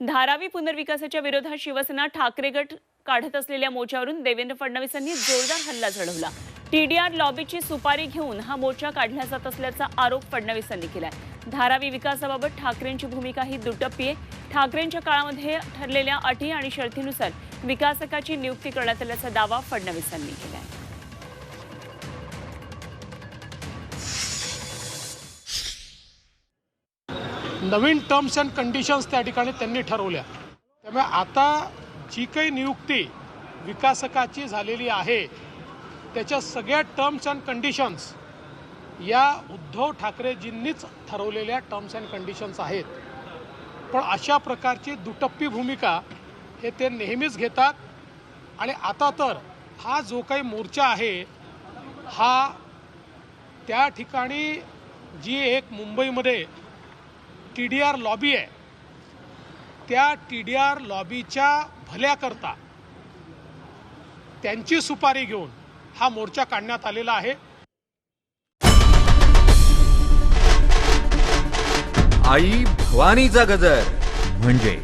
धारावी पुनर्विकासाच्या विरोधात शिवसेना ठाकरे गट काढत असलेल्या मोर्चावरून देवेंद्र फडणवीसांनी जोरदार हल्ला झडवला. टीडीआर लॉबीची सुपारी घेऊन हा मोर्चा काढला जात असल्याचा आरोप फडणवीसांनी केलाय. धारावी विकासाबाबत ठाकरेंची भूमिका ही दुटप्पी आहे ठाकरेंच्या काळामध्ये ठरलेल्या अटी आणि शर्तीनुसार विकासकाची नियुक्ती करण्यात आल्याचा दावा फडणवीसांनी केलाय. नवीन टर्म्स अँड कंडिशन्स त्या ठिकाणी त्यांनी ठरवल्या. त्यामुळे आता जी काही नियुक्ती विकासकाची झालेली आहे त्याच्या सगळ्या टर्म्स अँड कंडिशन्स या उद्धव ठाकरेजींनीच ठरवलेल्या टर्म्स अँड कंडिशन्स आहेत. पण अशा प्रकारची दुटप्पी भूमिका हे ते नेहमीच घेतात. आणि आता तर हा जो काही मोर्चा आहे हा त्या ठिकाणी जी एक मुंबईमध्ये टी डी आर लॉबी आहे. त्या टी डी आर लॉबीच्या भल्याकरता त्यांची सुपारी घेऊन हा मोर्चा काढण्यात आलेला आहे. आई भवानीचा गजर म्हणजे